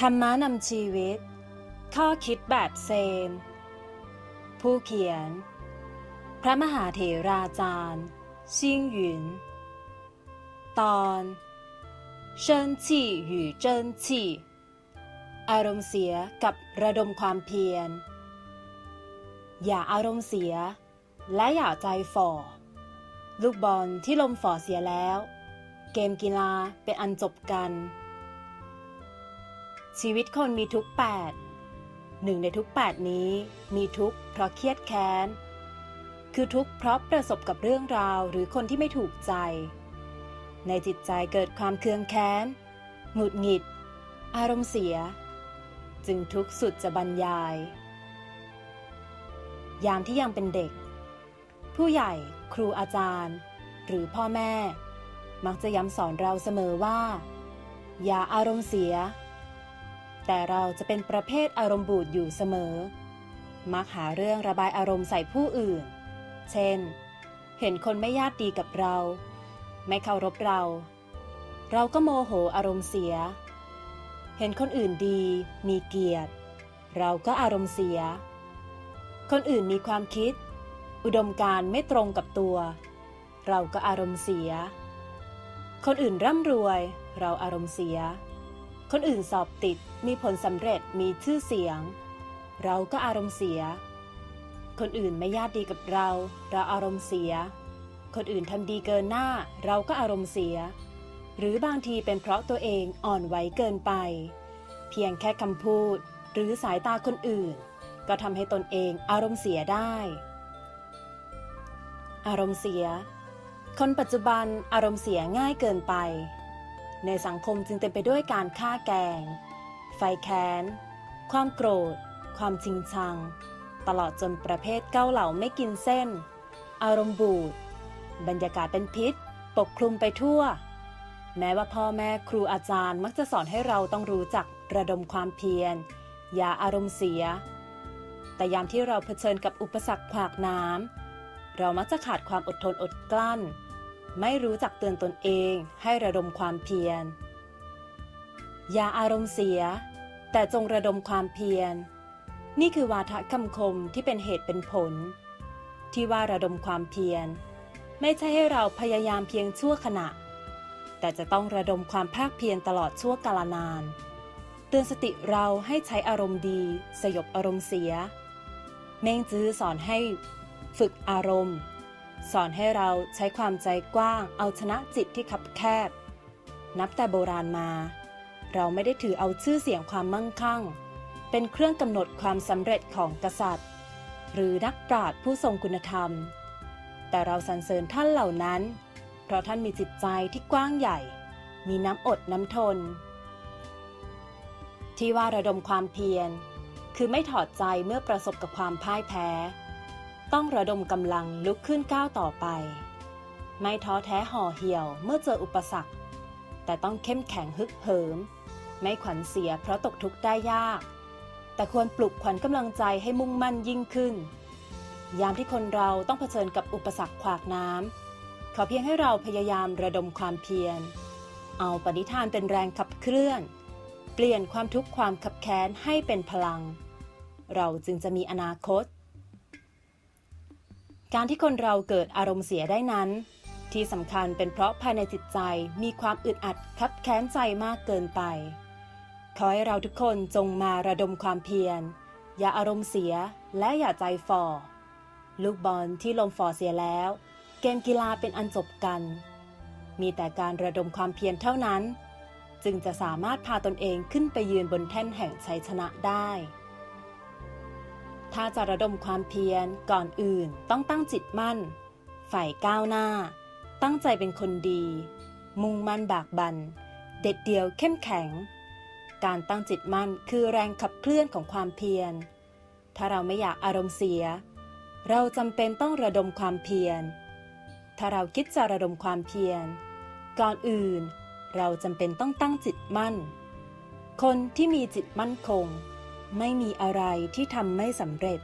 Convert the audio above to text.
ธรรมะนำชีวิต ข้อคิดแบบเซน ผู้เขียน พระมหาเถราจารย์ซิงหยุน ตอนเชิญชี่หรือเจินชี่อารมณ์เสียกับระดมความเพียร อย่าอารมณ์เสีย และอย่าใจฝ่อ ลูกบอลที่ลมฝ่อเสียแล้ว เกมกีฬาเป็นอันจบกัน ชีวิตคนมีทุกแปดหนึ่งในทุกแปดนี้ มีทุกเพราะเครียดแค้น คือทุกเพราะประสบกับเรื่องราวหรือคนที่ไม่ถูกใจ ในจิตใจเกิดความเคืองแค้น หงุดหงิด อารมณ์เสีย จึงทุกสุดจะบรรยาย ยามที่ยังเป็นเด็ก ผู้ใหญ่ ครูอาจารย์ หรือพ่อแม่ มักจะย้ำสอนเราเสมอว่า อย่าอารมณ์เสีย แต่เราจะเป็นประเภทอารมณ์บูดอยู่เสมอ มักหาเรื่องระบายอารมณ์ใส่ผู้อื่น เช่น เห็นคนไม่ญาติดีกับเรา ไม่เคารพเรา เราก็โมโหอารมณ์เสีย เห็นคนอื่นดี มีเกียรติ เราก็อารมณ์เสีย คนอื่นมีความคิด อุดมการณ์ไม่ตรงกับตัว เราก็อารมณ์เสีย คนอื่นร่ำรวย เราอารมณ์เสีย คนอื่นสอบติดมีผลสำเร็จมีชื่อเสียง เราก็อารมณ์เสีย คนอื่นไม่ญาติดีกับเรา เราอารมณ์เสีย คนอื่นทำดีเกินหน้า เราก็อารมณ์เสีย หรือบางทีเป็นเพราะตัวเองอ่อนไหวเกินไป เพียงแค่คำพูดหรือสายตาคนอื่น ก็ทำให้ตนเองอารมณ์เสียได้ อารมณ์เสีย คนปัจจุบันอารมณ์เสียง่ายเกินไป ในสังคมจึงเต็มไปด้วยการฆ่าแกง ไฟแค้น ความโกรธ ความจริงชัง ตลอดจนประเภทเก้าเหล่าไม่กินเส้น อารมณ์บูด บรรยากาศเป็นพิษ ปกคลุมไปทั่ว แม้ว่าพ่อแม่ครูอาจารย์มักจะสอนให้เราต้องรู้จักระดมความเพียร อย่าอารมณ์เสีย แต่ยามที่เราเผชิญกับอุปสรรคขวากน้ำเรามักจะขาดความอดทนอดกลั้น ไม่รู้จักเตือนตนเองให้ระดมความเพียร อย่าอารมณ์เสีย แต่จงระดมความเพียร นี่คือวาทะคำคมที่เป็นเหตุเป็นผล ที่ว่าระดมความเพียร ไม่ใช่ให้เราพยายามเพียงชั่วขณะ แต่จะต้องระดมความภาคเพียรตลอดชั่วกาลนาน เตือนสติเราให้ใช้อารมณ์ดี สยบอารมณ์เสีย เม่งจื้อสอนให้ ฝึกอารมณ์ สอนให้เราใช้ความใจกว้าง เอาชนะจิตที่คับแคบ นับแต่โบราณมา เราไม่ได้ถือเอาชื่อเสียงความมั่งคั่ง เป็นเครื่องกำหนดความสำเร็จของกษัตริย์ หรือนักปราชญ์ผู้ทรงคุณธรรม แต่เราสรรเสริญท่านเหล่านั้น เพราะท่านมีจิตใจที่กว้างใหญ่ มีน้ำอดน้ำทน ที่ว่าระดมความเพียร คือไม่ถอดใจเมื่อประสบกับความพ่ายแพ้ ต้องระดมกำลังลุกขึ้นก้าวต่อไป ไม่ท้อแท้ห่อเหี่ยวเมื่อเจออุปสรรค แต่ต้องเข้มแข็งฮึกเหิม ไม่ขวัญเสียเพราะตกทุกข์ได้ยาก แต่ควรปลุกขวัญกำลังใจให้มุ่งมั่นยิ่งขึ้น ยามที่คนเราต้องเผชิญกับอุปสรรคขวากน้ำขอเพียงให้เราพยายามระดมความเพียร เอาปณิธานเป็นแรงขับเคลื่อน เปลี่ยนความทุกข์ความขับแค้นให้เป็นพลัง เราจึงจะมีอนาคต การที่คนเราเกิดอารมณ์เสียได้นั้น ที่สำคัญเป็นเพราะภายในจิตใจมีความอึดอัดคับแค้นใจมากเกินไป ขอให้เราทุกคนจงมาระดมความเพียร อย่าอารมณ์เสียและอย่าใจฝ่อ ลูกบอลที่ลมฝ่อเสียแล้ว เกมกีฬาเป็นอันจบกัน มีแต่การระดมความเพียรเท่านั้น จึงจะสามารถพาตนเองขึ้นไปยืนบนแท่นแห่งชัยชนะได้ ถ้าจะระดมความเพียรก่อนอื่นต้องตั้งจิตมั่น ฝ่ายก้าวหน้า ตั้งใจเป็นคนดี มุ่งมั่นบากบัน เด็ดเดี่ยวเข้มแข็ง การตั้งจิตมั่นคือแรงขับเคลื่อนของความเพียร ถ้าเราไม่อยากอารมณ์เสีย เราจำเป็นต้องระดมความเพียร ถ้าเราคิดจะระดมความเพียร ก่อนอื่น เราจำเป็นต้องตั้งจิตมั่น คนที่มีจิตมั่นคง ไม่มีอะไรที่ทำไม่สำเร็จ